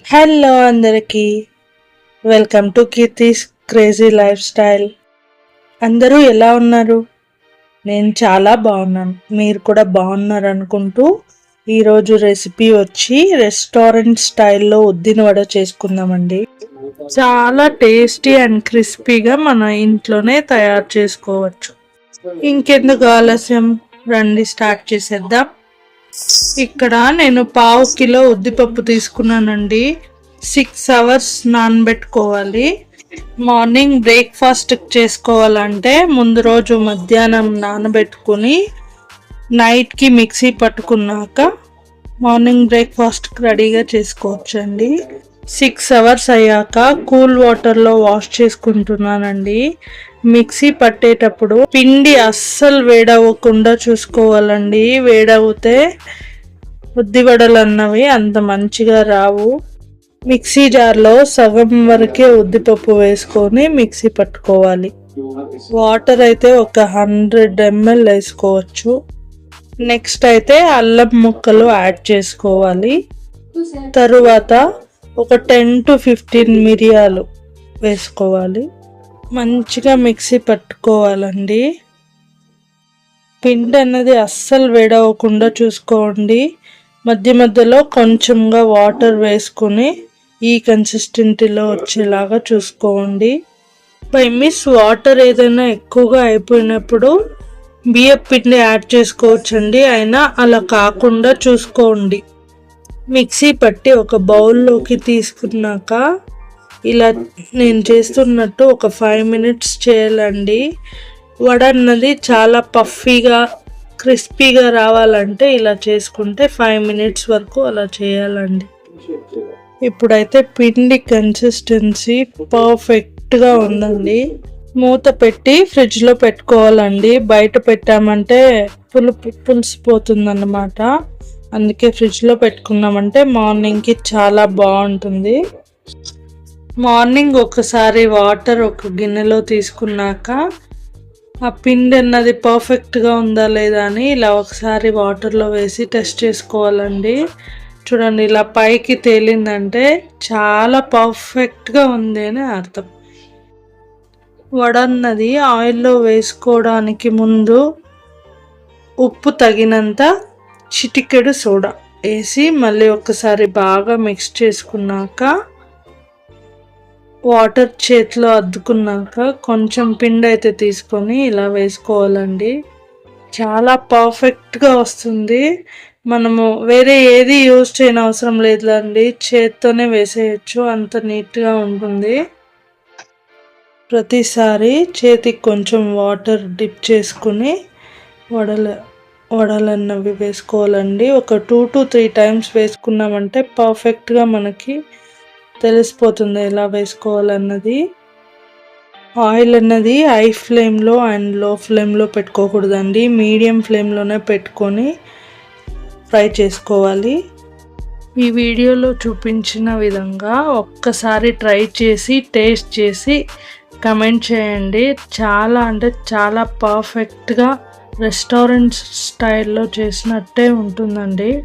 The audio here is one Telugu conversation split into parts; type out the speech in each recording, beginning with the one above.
హలో అందరికీ. Welcome to Keerthi's crazy lifestyle. అందరూ ఎలా ఉన్నారు? నేను చాలా బాగున్నాను. మీరు కూడా బాగున్నారు అనుకుంటూ ఈరోజు రెసిపీ వచ్చి రెస్టారెంట్ స్టైల్లో ఉద్దిన వడ చేసుకుందామండి. చాలా టేస్టీ అండ్ క్రిస్పీగా మన ఇంట్లోనే తయారు చేసుకోవచ్చు. ఇంకెందుకు ఆలస్యం? రండి స్టార్ట్ చేసేద్దాం. ఇక్కడ నేను పావు కిలో ఉద్దిపప్పు తీసుకున్నానండి. సిక్స్ అవర్స్ నానబెట్టుకోవాలి. మార్నింగ్ బ్రేక్ఫాస్ట్ చేసుకోవాలంటే ముందు రోజు మధ్యాహ్నం నానబెట్టుకుని నైట్కి మిక్సీ పట్టుకున్నాక మార్నింగ్ బ్రేక్ఫాస్ట్కి రెడీగా చేసుకోవచ్చండి. సిక్స్ అవర్స్ అయ్యాక కూల్ వాటర్లో వాష్ చేసుకుంటున్నానండి. మిక్సీ పట్టేటప్పుడు పిండి అస్సలు వేడవ్వకుండా చూసుకోవాలండి. వేడవుతే ఉద్దివడలు అన్నవి అంత మంచిగా రావు. మిక్సీ జార్లో సగం వరకే ఉద్దిపప్పు వేసుకొని మిక్సీ పట్టుకోవాలి. వాటర్ అయితే ఒక హండ్రెడ్ ఎంఎల్ వేసుకోవచ్చు. నెక్స్ట్ అయితే అల్లం ముక్కలు యాడ్ చేసుకోవాలి. తరువాత ఒక టెన్ టు ఫిఫ్టీన్ మిరియాలు వేసుకోవాలి. మంచిగా మిక్సీ పట్టుకోవాలండి. పిండి అన్నది అస్సలు వేడవకుండా చూసుకోండి. మధ్య మధ్యలో కొంచెంగా వాటర్ వేసుకొని ఈ కన్సిస్టెంటీలో వచ్చేలాగా చూసుకోండి. బై మిస్ వాటర్ ఏదైనా ఎక్కువగా అయిపోయినప్పుడు బియ్యం పిండి యాడ్ చేసుకోవచ్చండి. అయినా అలా కాకుండా చూసుకోండి. మిక్సీ పట్టి ఒక బౌల్లోకి తీసుకున్నాక ఇలా నేను చేస్తున్నట్టు ఒక ఫైవ్ మినిట్స్ చేయాలండి. వడ అన్నది చాలా పఫీగా క్రిస్పీగా రావాలంటే ఇలా చేసుకుంటే ఫైవ్ మినిట్స్ వరకు అలా చేయాలండి. ఇప్పుడైతే పిండి కన్సిస్టెన్సీ పర్ఫెక్ట్గా ఉందండి. మూత పెట్టి ఫ్రిడ్జ్లో పెట్టుకోవాలండి. బయట పెట్టామంటే పులుపు పులిసిపోతుంది అన్నమాట అందుకే ఫ్రిడ్జ్లో పెట్టుకున్నామంటే మార్నింగ్కి చాలా బాగుంటుంది. మార్నింగ్ ఒకసారి వాటర్ ఒక గిన్నెలో తీసుకున్నాక ఆ పిండి అన్నది పర్ఫెక్ట్గా ఉందా లేదా అని ఇలా ఒకసారి వాటర్లో వేసి టెస్ట్ చేసుకోవాలండి. చూడండి ఇలా పైకి తేలిందంటే చాలా పర్ఫెక్ట్గా ఉంది అని అర్థం. వడ అన్నది ఆయిల్లో వేసుకోవడానికి ముందు ఉప్పు తగినంత చిటికెడు సోడా వేసి మళ్ళీ ఒకసారి బాగా మిక్స్ చేసుకున్నాక వాటర్ చేతిలో అద్దుకున్నాక కొంచెం పిండి అయితే తీసుకొని ఇలా వేసుకోవాలండి. చాలా పర్ఫెక్ట్గా వస్తుంది. మనము వేరే ఏది యూజ్ చేయని అవసరం లేదండి చేత్తోనే వేసేయచ్చు. అంత నీట్గా ఉంటుంది. ప్రతిసారి చేతికి కొంచెం వాటర్ డిప్ చేసుకుని వడలు వడలన్నవి వేసుకోవాలండి. ఒక టూ టు త్రీ టైమ్స్ వేసుకున్నామంటే పర్ఫెక్ట్గా మనకి తెలిసిపోతుంది ఎలా వేసుకోవాలన్నది. ఆయిల్ అన్నది హై ఫ్లేమ్లో అండ్లో ఫ్లేమ్లో పెట్టుకోకూడదండి మీడియం ఫ్లేమ్లోనే పెట్టుకొని ఫ్రై చేసుకోవాలి. ఈ వీడియోలో చూపించిన విధంగా ఒక్కసారి ట్రై చేసి టేస్ట్ చేసి కమెంట్ చేయండి. చాలా అంటే చాలా పర్ఫెక్ట్గా రెస్టారెంట్ స్టైల్లో చేసినట్టే ఉంటుందండి.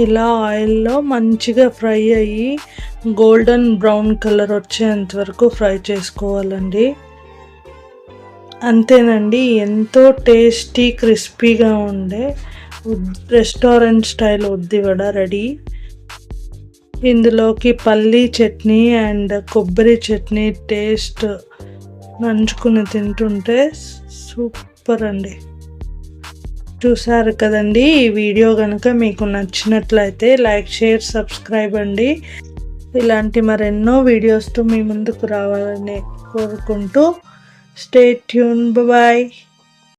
ఇలా ఆయిల్లో మంచిగా ఫ్రై అయ్యి గోల్డెన్ బ్రౌన్ కలర్ వచ్చేంత వరకు ఫ్రై చేసుకోవాలండి. అంతేనండి ఎంతో టేస్టీ క్రిస్పీగా ఉండే రెస్టారెంట్ స్టైల్ వడ రెడీ. ఇందులోకి పల్లీ చట్నీ అండ్ కొబ్బరి చట్నీ టేస్ట్ నంచుకుని తింటుంటే సూపర్ అండి. చూసారు కదండి ఈ వీడియో కనుక మీకు నచ్చినట్లయితే లైక్ షేర్ సబ్స్క్రైబ్ అండి. ఇలాంటి మరెన్నో వీడియోస్తో మీ ముందుకు రావాలని కోరుకుంటూ స్టే ట్యూన్ బాయ్.